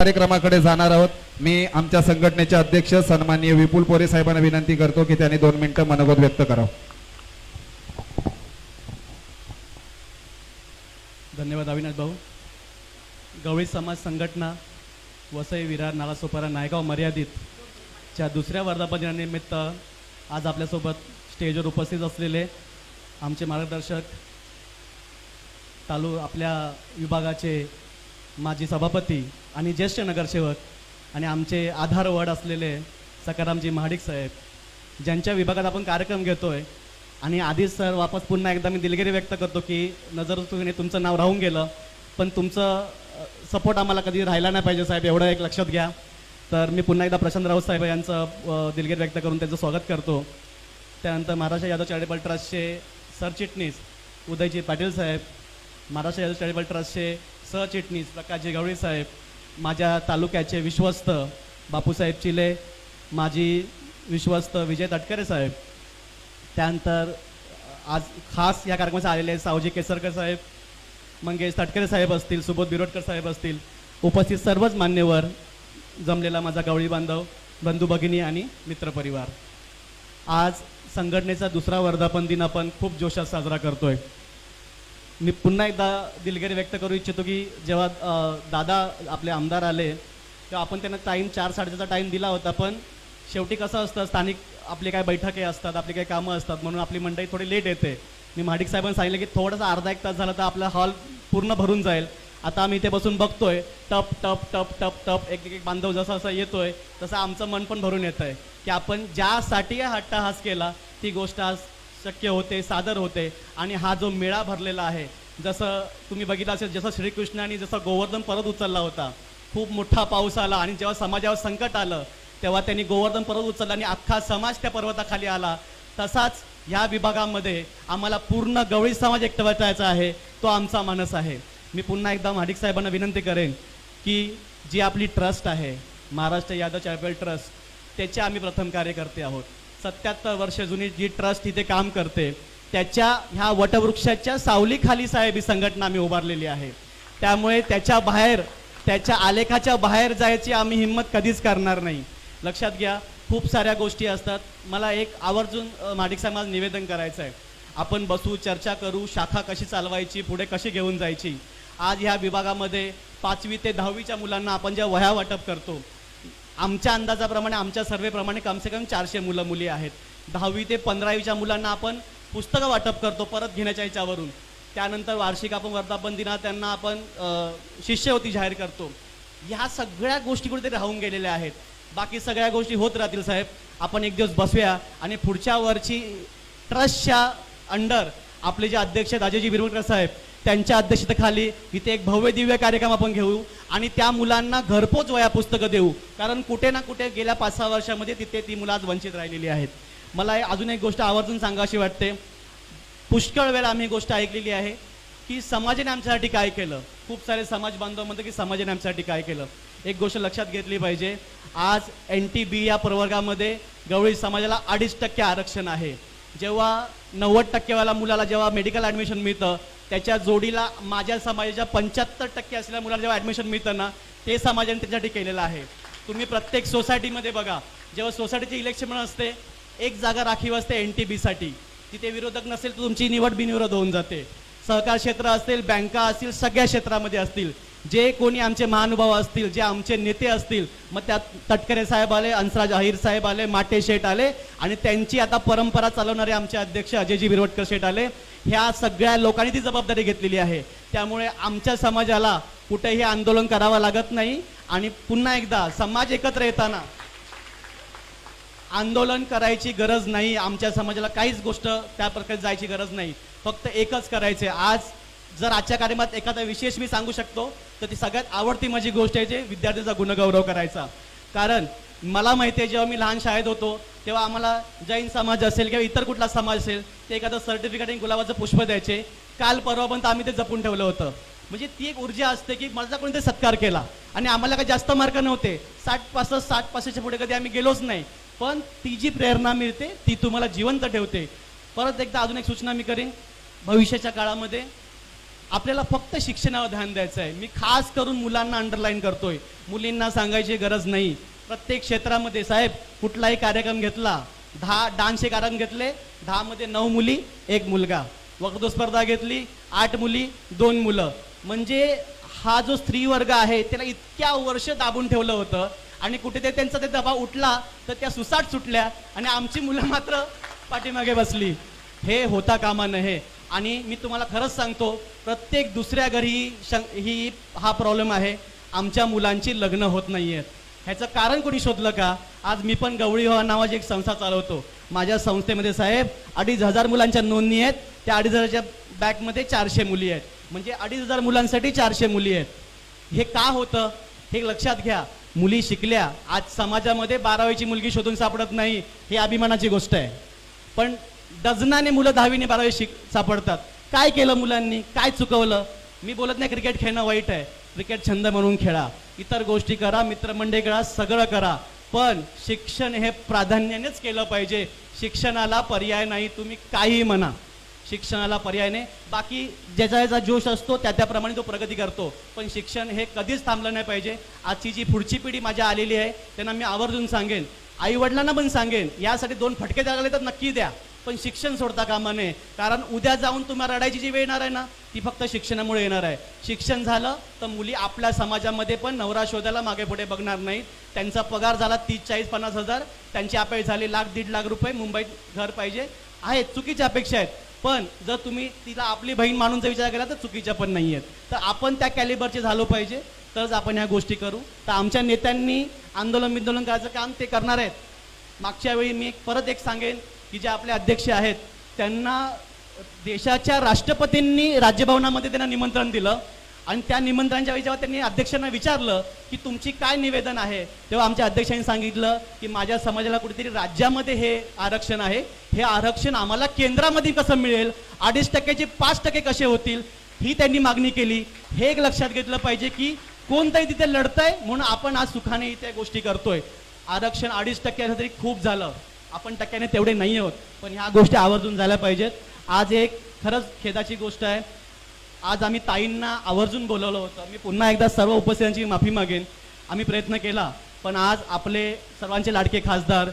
कार्यक्रमाकडे जाणार आहोत. मी आमच्या संघटनेचे अध्यक्ष सन्माननीय विपुल पोरे साहेबांना विनंती करतो की त्यांनी दोन मिनिटं मनोगत व्यक्त करावं. धन्यवाद अविनाश भाऊ. गवळी समाज संघटना वसई विरार नालासोपारा नायगाव मर्यादित च्या दुसऱ्या वर्धापन दिनानिमित्त आज आपल्यासोबत स्टेजवर उपस्थित असलेले आमचे मार्गदर्शक तालु आपल्या विभागाचे माजी सभापती आणि ज्येष्ठ नगरसेवक आणि आमचे आधार वड असलेले सकारामजी महाडिक साहेब ज्यांच्या विभागात आपण कार्यक्रम घेतो आहे आणि आधीच सर वापस पुन्हा एकदा मी दिलगिरी व्यक्त करतो की नजर तुम्ही तुमचं नाव राहून गेलं पण तुमचं सपोर्ट आम्हाला कधी राहिला नाही पाहिजे साहेब एवढं एक लक्षात घ्या. तर मी पुन्हा एकदा प्रशांत राऊत साहेब यांचं दिलगिरी व्यक्त करून त्यांचं स्वागत करतो. त्यानंतर महाराष्ट्र यादव चॅरिटेबल ट्रस्टचे सरचिटणीस उदयजी पाटील साहेब महाराष्ट्र यादव चॅरिटेबल ट्रस्टचे सहचिटणीस प्रकाशजी गवळी साहेब माझ्या तालुक्याचे विश्वस्त बापूसाहेब चिले माजी विश्वस्त विजय तटकरे साहेब त्यानंतर आज खास या कार्यक्रमाचे आलेले सावजी केसरकर साहेब मंगेश तटकरे साहेब असतील सुबोध बिरोडकर साहेब असतील उपस्थित सर्वच मान्यवर जमलेला माझा गवळी बांधव बंधू भगिनी आणि मित्रपरिवार आज संघटनेचा दुसरा वर्धापन दिन आपण खूप जोशात साजरा करतोय. मी पुन्हा एकदा दिलगिरी व्यक्त करू इच्छितो की जेव्हा दादा आपले आमदार आले तेव्हा आपण त्यांना टाईम चार साडेचारचा टाईम दिला होता पण शेवटी कसं असतं स्थानिक आपली काय बैठके असतात आपली काही कामं असतात म्हणून आपली मंडळी थोडी लेट येते. मी महाडिक साहेबांनी सांगितलं की थोडासा अर्धा एक तास झाला तर आपला हॉल पूर्ण भरून जाईल. आता आम्ही इथे बसून बघतोय टप टप टप टप टप एक एक एक बांधव जसं असं येतोय तसं आमचं मन पण भरून येत आहे की आपण ज्यासाठी हा हट्टहास केला ती गोष्ट आज शक्य होते सादर होते. आणि हा जो मेळा भरलेला आहे जसं तुम्ही बघितलं असेल जसं श्रीकृष्णाने जसं गोवर्धन परत उचलला होता खूप मोठा पाऊस आला आणि जेव्हा समाजावर संकट आलं तेव्हा त्यांनी गोवर्धन परत उचललं आणि अख्खा समाज त्या पर्वताखाली आला. तसाच ह्या विभागामध्ये आम्हाला पूर्ण गवळी समाज एकटवायचा आहे तो आमचा मानस आहे. मी पुन्हा एकदा महाडिक साहेबांना विनंती करेन की जी आपली ट्रस्ट आहे महाराष्ट्र यादव चॅरिटेबल ट्रस्ट त्याचे आम्ही प्रथम कार्यकर्ते आहोत. सत्याहत्तर वर्ष जुनी जी ट्रस्ट इथे काम करते त्याच्या ह्या वटवृक्षाच्या सावलीखाली साहेब ही संघटना आम्ही उभारलेली आहे. त्यामुळे त्याच्या बाहेर त्याच्या आलेखाच्या बाहेर जायची आम्ही हिंमत कधीच करणार नाही. लक्षात घ्या खूप साऱ्या गोष्टी असतात. मला एक आवर्जून अ, माडिक समाज निवेदन करायचं आहे आपण बसू चर्चा करू शाखा कशी चालवायची पुढे कशी घेऊन जायची. आज ह्या विभागामध्ये पाचवी ते दहावीच्या मुलांना आपण ज्या वह्या वाटप करतो आमच्या अंदाजाप्रमाणे आमच्या सर्वेप्रमाणे कमसे कम चारशे मुलं मुली आहेत. दहावी ते पंधरावीच्या मुलांना आपण पुस्तकं वाटप करतो परत घेण्याच्या याच्यावरून त्यानंतर वार्षिक आपण वर्धापन दिना त्यांना आपण अ, शिष्यवृत्ती जाहीर करतो. ह्या सगळ्या गोष्टी कुठेतरी राहून गेलेल्या आहेत. बाकी सगळ्या गोष्टी होत राहतील साहेब. आपण एक दिवस बसूया आणि पुढच्या वर्षी ट्रस्टच्या अंडर आपले जे अध्यक्ष राजेजी बिरवडकर साहेब त्यांच्या अध्यक्षतेखाली इथे एक भव्य दिव्य कार्यक्रम आपण घेऊ. आणि त्या मुलांना घरपोच वया पुस्तकं देऊ. कारण कुठे ना कुठे गेल्या पाच सहा वर्षामध्ये तिथे ती मुलं आज वंचित राहिलेली आहेत. मला अजून एक गोष्ट आवर्जून सांगावीशी वाटते. पुष्कळ वेळा आम्ही गोष्ट ऐकलेली आहे की समाजाने आमच्यासाठी काय केलं? खूप सारे समाज बांधव म्हणतात की समाजाने आमच्यासाठी काय केलं? एक गोष्ट लक्षात घेतली पाहिजे. आज एन टी बी या प्रवर्गामध्ये गवळी समाजाला अडीच टक्के आरक्षण आहे. जेव्हा नव्वद टक्केवाला मुलाला जेव्हा मेडिकल ॲडमिशन मिळतं त्याच्या जोडीला माझ्या समाजाच्या पंच्याहत्तर टक्के असलेल्या मुलाला जेव्हा ॲडमिशन मिळतं ना ते समाजाने त्याच्यासाठी केलेलं आहे. तुम्ही प्रत्येक सोसायटीमध्ये बघा जेव्हा सोसायटीची इलेक्शन असते एक जागा राखीव असते एन टी बीसाठी तिथे विरोधक नसेल तर तुमची निवड बिनविरोध होऊन जाते. सहकार क्षेत्र असतील बँका असतील सगळ्या क्षेत्रामध्ये असतील. जे कोणी आमचे महानुभाव असतील जे आमचे नेते असतील मग त्यात तटकरे साहेब आले अंसराज अहिर साहेब आले माटे शेठ आले आणि त्यांची आता परंपरा चालवणारे आमचे अध्यक्ष अजयजी बिरवटकर शेठ आले. ह्या सगळ्या लोकांनी ती जबाबदारी घेतलेली आहे. त्यामुळे आमच्या समाजाला कुठेही आंदोलन करावं लागत नाही आणि पुन्हा एकदा समाज एकत्र येताना आंदोलन करायची गरज नाही आमच्या समाजाला काहीच गोष्ट त्या प्रकारे जायची गरज नाही. फक्त एकच करायचे आज जर आजच्या कार्यक्रमात एखादा विशेष मी सांगू शकतो तर ती सगळ्यात आवडती माझी गोष्ट आहे जे विद्यार्थ्यांचा गुणगौरव करायचा. कारण मला माहिती आहे जेव्हा मी लहान शाळेत होतो तेव्हा आम्हाला जैन समाज असेल किंवा इतर कुठला समाज असेल ते एखादं सर्टिफिकेट आणि गुलाबाचं पुष्प द्यायचे. काल परवापर्यंत आम्ही ते जपून ठेवलं होतं. म्हणजे ती एक ऊर्जा असते की माझा कोणीतरी सत्कार केला. आणि आम्हाला काही जास्त मार्क नव्हते. साठ पासष्ट साठ पासष्टच्या पुढे कधी आम्ही गेलोच नाही. पण ती जी प्रेरणा मिळते ती तुम्हाला जिवंत ठेवते. परत एकदा अजून एक सूचना मी करेन. भविष्याच्या काळामध्ये आपल्याला फक्त शिक्षणावर ध्यान द्यायचं आहे मी खास करून मुलांना अंडरलाईन करतोय. मुलींना सांगायची गरज नाही. प्रत्येक क्षेत्रामध्ये साहेब कुठलाही कार्यक्रम घेतला दहा डान्सचे कार्यक्रम घेतले दहामध्ये नऊ मुली एक मुलगा. वक्तृत्व स्पर्धा घेतली आठ मुली दोन मुलं. म्हणजे हा जो स्त्री वर्ग आहे त्याला इतक्या वर्ष दाबून ठेवलं होतं आणि कुठेतरी त्यांचा ते दबाव उठला तर त्या सुसाट सुटल्या आणि आमची मुलं मात्र पाठीमागे बसली. हे होता कामा नये. आणि मी तुम्हाला खरंच सांगतो प्रत्येक दुसऱ्या घरी शं- ही हा प्रॉब्लेम आहे. आमच्या मुलांची लग्न होत नाही आहेत ह्याचं कारण कोणी शोधलं का? आज मी पण गवळी हो नावाची एक संस्था चालवतो. माझ्या संस्थेमध्ये साहेब अडीच हजार मुलांच्या नोंदणी आहेत. त्या अडीच हजारच्या बॅकमध्ये चारशे मुली आहेत. म्हणजे अडीच हजार मुलांसाठी चारशे मुली आहेत. हे का होतं? हे लक्षात घ्या. मुली शिकल्या. आज समाजामध्ये बारावीची मुलगी शोधून सापडत नाही ही अभिमानाची गोष्ट आहे. पण डझनाने मुलं दहावीने बारावी शिक सापडतात. काय केलं मुलांनी? काय चुकवलं? मी बोलत नाही क्रिकेट खेळणं वाईट आहे. क्रिकेट छंद म्हणून खेळा. इतर गोष्टी करा मित्रमंडळी करा सगळं करा. पण शिक्षण हे प्राधान्यानेच केलं पाहिजे. शिक्षणाला पर्याय नाही तुम्ही काही म्हणा. शिक्षणाला पर्याय नाही. बाकी ज्याचा ज्याचा जोश असतो त्या त्याप्रमाणे तो प्रगती करतो. पण शिक्षण हे कधीच थांबलं नाही पाहिजे. आजची जी पुढची पिढी माझ्या आलेली आहे त्यांना मी आवर्जून सांगेन. आईवडिलांना पण सांगेन यासाठी दोन फटके द्यायला तर नक्की द्या. पण शिक्षण सोडता कामा नये. कारण उद्या जाऊन तुम्हाला रडायची जी वेळ येणार आहे ना ती फक्त शिक्षणामुळे येणार आहे. शिक्षण झालं तर मुली आपल्या समाजामध्ये पण नवरा शोधायला मागे पुढे बघणार नाहीत. त्यांचा पगार झाला तीस चाळीस पन्नास हजार. त्यांची अपेक्षा झाली लाख दीड लाख रुपये मुंबईत घर पाहिजे. आहेत चुकीच्या अपेक्षा आहेत. पण जर तुम्ही तिला आपली बहीण मानून जर विचार केला तर चुकीच्या पण नाही आहेत. तर आपण त्या कॅलिबरचे झालो पाहिजे. तरच आपण ह्या गोष्टी करू. तर आमच्या नेत्यांनी आंदोलन बिंदोलन करायचं काम ते करणार आहेत. मागच्या वेळी मी परत एक सांगेन. की जे आपले अध्यक्ष आहेत त्यांना देशाच्या राष्ट्रपतींनी राज्यभवनामध्ये त्यांना निमंत्रण दिलं. आणि त्या निमंत्रणाच्या वेळी जेव्हा त्यांनी अध्यक्षांना विचारलं की तुमची काय निवेदन आहे तेव्हा आमच्या अध्यक्षांनी सांगितलं की माझ्या समाजाला कुठेतरी राज्यामध्ये हे आरक्षण आहे. हे आरक्षण आम्हाला केंद्रामध्ये कसं मिळेल? अडीच टक्क्याचे पाच टक्के कसे होतील? ही त्यांनी मागणी केली. हे एक लक्षात घेतलं पाहिजे की कोणतंही तिथे लढतंय म्हणून आपण आज सुखाने इथे गोष्टी करतोय. आरक्षण अडीच टक्के तरी खूप झालं. आपण टक्क्याने तेवढे नाही आहोत पण ह्या गोष्टी आवर्जून झाल्या पाहिजेत. आज एक खरंच खेदाची गोष्ट आहे. आज आम्ही ताईंना आवर्जून बोलवलं होतं. मी पुन्हा एकदा सर्व उपस्थितांची माफी मागेन. आम्ही प्रयत्न केला. पण आज आपले सर्वांचे लाडके खासदार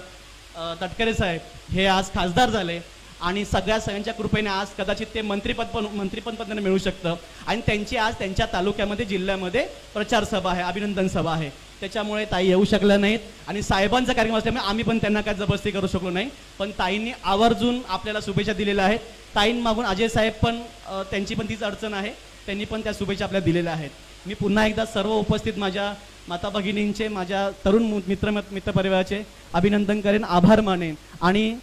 तटकरे साहेब हे आज खासदार झाले. आणि सगळ्या सगळ्यांच्या कृपेने आज कदाचित ते मंत्रीपद पण मंत्रीपद पण त्यांना मिळू शकतं. आणि त्यांची आज त्यांच्या तालुक्यामध्ये जिल्ह्यामध्ये प्रचार सभा आहे अभिनंदन सभा आहे. त्याच्यामुळे ताई येऊ शकल्या नाहीत. आणि साहेबांचा कार्यक्रम असल्यामुळे आम्ही पण त्यांना काय जबरदस्ती करू शकलो नाही. पण ताईंनी आवर्जून आपल्याला शुभेच्छा दिलेल्या आहेत. ताईंमागून अजय साहेब पण त्यांची पण तीच अडचण आहे. त्यांनी पण त्या शुभेच्छा आपल्याला दिलेल्या आहेत. मी पुन्हा एकदा सर्व उपस्थित माझ्या माता भगिनींचे माझ्या तरुण मु- मित्र मित्रपरिवाराचे अभिनंदन करेन आभार मानेन. आणि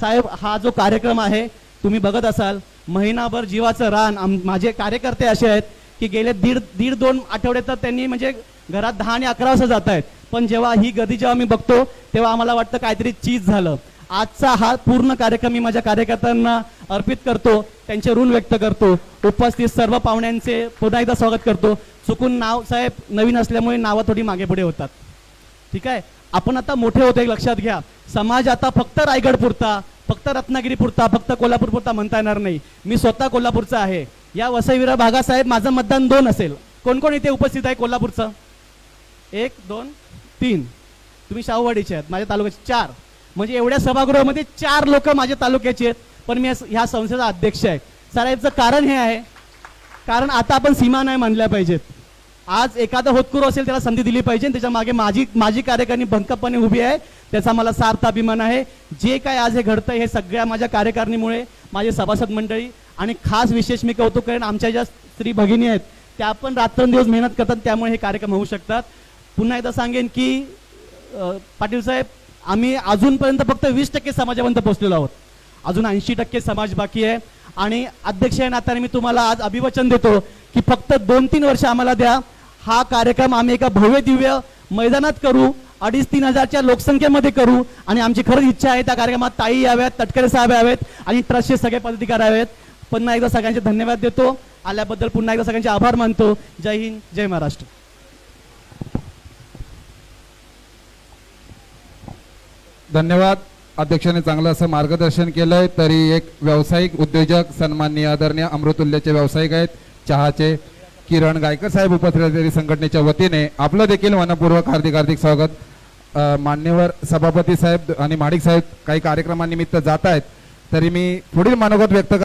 साहेब हा जो कार्यक्रम आहे तुम्ही बघत असाल महिनाभर जीवाचं रान आम- माझे कार्यकर्ते असे आहेत की गेले दीड दीड दोन आठवडे तर त्यांनी म्हणजे घरात दहा आणि अकरा वाजता जात आहेत पण जेव्हा ही गर्दी जेव्हा मी बघतो तेव्हा आम्हाला वाटतं काहीतरी चीज झालं. आजचा हा पूर्ण कार्यक्रम मी माझ्या कार्यकर्त्यांना अर्पित करतो त्यांचे ऋण व्यक्त करतो उपस्थित सर्व पाहुण्यांचे पुन्हा एकदा स्वागत करतो. चुकून नाव साहेब नवीन असल्यामुळे नावं थोडी मागे पुढे होतात. ठीक आहे? आपण आता मोठे होतो एक लक्षात घ्या. समाज आता फक्त रायगड पुरता फक्त रत्नागिरी पुरता फक्त कोल्हापूर पुरता म्हणता येणार नाही. मी स्वतः कोल्हापूरचा आहे. या वसईविरा भागासाहेब माझं मतदान दोन असेल. कोण कोण इथे उपस्थित आहे कोल्हापूरचं? एक दोन तीन. तुम्ही शाहूवाडीचे आहेत माझ्या तालुक्याचे चार. म्हणजे एवढ्या सभागृहामध्ये चार लोक माझ्या तालुक्याचे आहेत पण मी ह्या संस्थेचा अध्यक्ष आहे. साहेबचं कारण हे आहे. कारण आता आपण सीमा नाही मानल्या पाहिजेत. आज एखादा होतकरू असेल त्याला संधी दिली पाहिजे आणि त्याच्यामागे माझी माझी कार्यकारिणी भंकपणे उभी आहे. त्याचा मला सार्थ अभिमान आहे. जे काय आज हे घडतंय हे सगळ्या माझ्या कार्यकारिणीमुळे माझे सभासद मंडळी आणि खास विशेष मी कौतुक करेन आमच्या ज्या स्त्री भगिनी आहेत त्या पण रात्रंदिवस मेहनत करतात त्यामुळे हे कार्यक्रम होऊ शकतात. पुन्हा एकदा सांगेन की पाटील साहेब आम्ही अजूनपर्यंत फक्त वीस टक्के समाजापर्यंत पोहोचलेलो आहोत. अजून ऐंशी टक्के समाज बाकी आहे. आणि अध्यक्ष या नात्याने मी तुम्हाला आज अभिवचन देतो की फक्त दोन तीन वर्ष आम्हाला द्या. हा कार्यक्रम आम्ही एका भव्य दिव्य मैदानात करू अडीच तीन हजारच्या लोकसंख्येमध्ये करू. आणि आमची खरंच इच्छा आहे त्या कार्यक्रमात ताई याव्यात तटकरे साहेब यावेत आणि ट्रस्टचे सगळे पदाधिकारी यावेत. पुन्हा एकदा सगळ्यांचे धन्यवाद देतो. आल्याबद्दल पुन्हा एकदा सगळ्यांचे आभार मानतो. जय हिंद जय महाराष्ट्र. धन्यवाद. अध्यक्षाने चांगलं असं मार्गदर्शन केलंय तरी एक व्यावसायिक उद्योजक सन्माननीय आदरणीय अमृतुल्यचे व्यावसायिक आहेत चहाचे किरण गायकर साहेब उपस्थित संघटनेच्या वतीने आपलं देखील मनपूर्वक हार्दिक हार्दिक स्वागत. मान्यवर सभापती साहेब आणि माडिक साहेब काही कार्यक्रमानिमित्त जात आहेत तरी मी पुढील मनोगत व्यक्त कर-